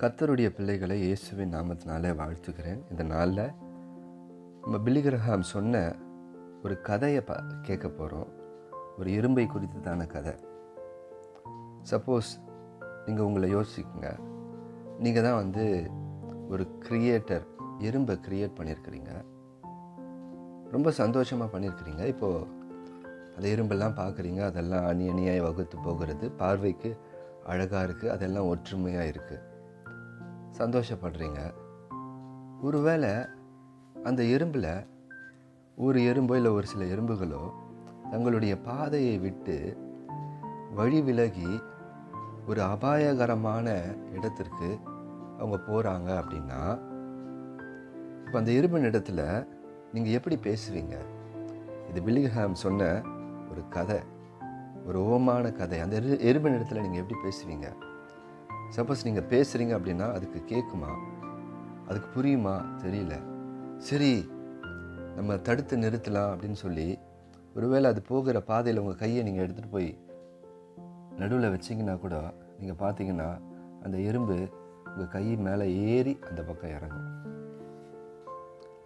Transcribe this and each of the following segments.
கத்தருடைய பிள்ளைகளை இயேசுவின் நாமத்தினாலே வாழ்த்துக்கிறேன் இந்த நாளில் நம்ம பில்லிகிரஹாம் சொன்ன ஒரு கதையை ப கேட்க போகிறோம் ஒரு இரும்பை குறித்ததான கதை. சப்போஸ் நீங்கள் உங்களை யோசிக்குங்க. நீங்கள் தான் வந்து ஒரு கிரியேட்டர் இரும்பை கிரியேட் பண்ணியிருக்கிறீங்க ரொம்ப சந்தோஷமாக பண்ணியிருக்கிறீங்க இப்போது அந்த இரும்பெல்லாம் பார்க்குறீங்க. அதெல்லாம் அணி அணியாய் வகுத்து போகிறது. பார்வைக்கு அழகாக இருக்குது அதெல்லாம் ஒற்றுமையாக இருக்குது சந்தோஷப்படுறீங்க. ஒருவேளை அந்த எறும்பில் ஒரு எறும்போ இல்லை ஒரு சில எறும்புகளோ தங்களுடைய பாதையை விட்டு வழி விலகி ஒரு அபாயகரமான இடத்திற்கு அவங்க போகிறாங்க அப்படின்னா இப்போ அந்த எறும்பின் இடத்துல நீங்கள் எப்படி பேசுவீங்க? இது பில்லிஹாம் சொன்ன ஒரு கதை ஒரு ஓமான கதை. அந்த எரு எறும்பின் இடத்துல நீங்கள் எப்படி பேசுவீங்க? சப்போஸ் நீங்கள் பேசுகிறீங்க அப்படின்னா அதுக்கு கேட்குமா அதுக்கு புரியுமா? தெரியல. சரி நம்ம தடுத்து நிறுத்தலாம் அப்படின்னு சொல்லி ஒருவேளை அது போகிற பாதையில் உங்கள் கையை நீங்கள் எடுத்துகிட்டு போய் நடுவில் வச்சிங்கன்னா கூட நீங்கள் பார்த்தீங்கன்னா அந்த எறும்பு உங்கள் கை மேலே ஏறி அந்த பக்கம் இறங்கும்.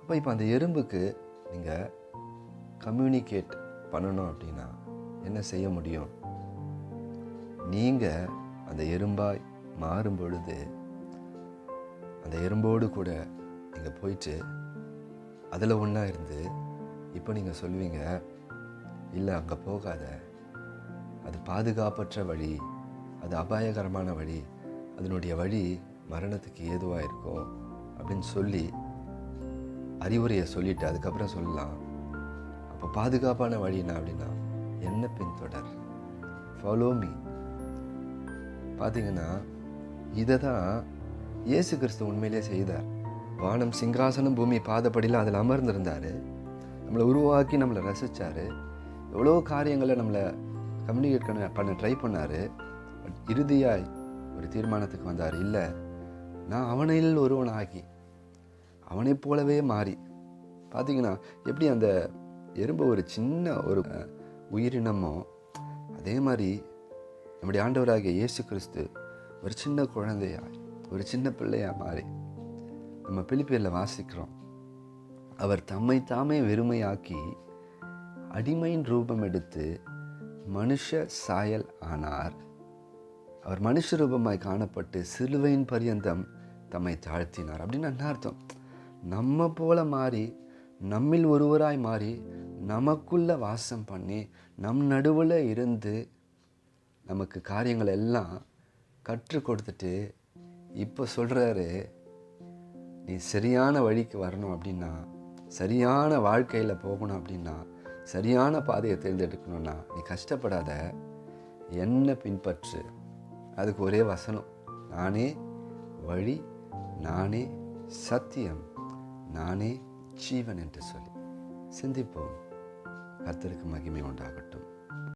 அப்போ இப்போ அந்த எறும்புக்கு நீங்கள் கம்யூனிகேட் பண்ணணும் அப்படின்னா என்ன செய்ய முடியும்? நீங்கள் அந்த எறும்பாய் மாறும் பொழுது அந்த எறும்போடு கூட நீங்கள் போயிட்டு அதில் ஒன்றா இருந்து இப்போ நீங்கள் சொல்லுவீங்க இல்லை அங்கே போகாத. அது பாதுகாப்பற்ற வழி அது அபாயகரமான வழி அதனுடைய வழி மரணத்துக்கு ஏதுவாக இருக்கும்? அப்படின்னு சொல்லி அறிவுரையை சொல்லிவிட்டு அதுக்கப்புறம் சொல்லலாம். அப்போ பாதுகாப்பான வழினா அப்படின்னா என்ன பின்தொடர். ஃபாலோ மீ பார்த்தீங்கன்னா இதை தான் இயேசு கிறிஸ்து உண்மையிலே செய்தார். வானம் சிங்காசனம் பூமி பாதப்படியில் அதில் அமர்ந்திருந்தார். நம்மளை உருவாக்கி நம்மளை ரசித்தார் எவ்வளோ காரியங்களை நம்மளை கம்யூனிகேட் பண்ண பண்ண ட்ரை பண்ணார். பட் இறுதியாய் ஒரு தீர்மானத்துக்கு வந்தார் இல்லை நான் அவனையில் ஒருவன் ஆகி போலவே மாறி. பார்த்தீங்கன்னா எப்படி அந்த எறும்பு ஒரு சின்ன ஒரு உயிரினமோ அதே மாதிரி நம்முடைய ஆண்டவராகிய இயேசு கிறிஸ்து ஒரு சின்ன குழந்தையாய் ஒரு சின்ன பிள்ளையா மாறி நம்ம பிலிப்பியரில் வாசிக்கிறோம். அவர் தம்மை தாமே வெறுமையாக்கி அடிமையின் ரூபம் எடுத்து மனுஷ சாயல் ஆனார். அவர் மனுஷ ரூபமாய் காணப்பட்டு சிலுவையின் பரியந்தம் தம்மை தாழ்த்தினார் அப்படின்னு என்ன அர்த்தம்? நம்ம போல மாறி நம்மில் ஒருவராய் மாறி நமக்குள்ள வாசம் பண்ணி நம் நடுவில் இருந்து நமக்கு காரியங்கள் எல்லாம் கற்றுக் கொடுத்துட்டு இப்போ சொல்கிறாரு நீ சரியான வழிக்கு வரணும் அப்படின்னா சரியான வாழ்க்கையில் போகணும் அப்படின்னா சரியான பாதையை தேர்ந்தெடுக்கணும்னா நீ கஷ்டப்படாத. என்ன பின்பற்று. அதுக்கு ஒரே வசனம். நானே வழி நானே சத்தியம் நானே ஜீவன் என்று சொல்லி சிந்திப்போம். கர்த்தருக்கு மகிமை உண்டாகட்டும்.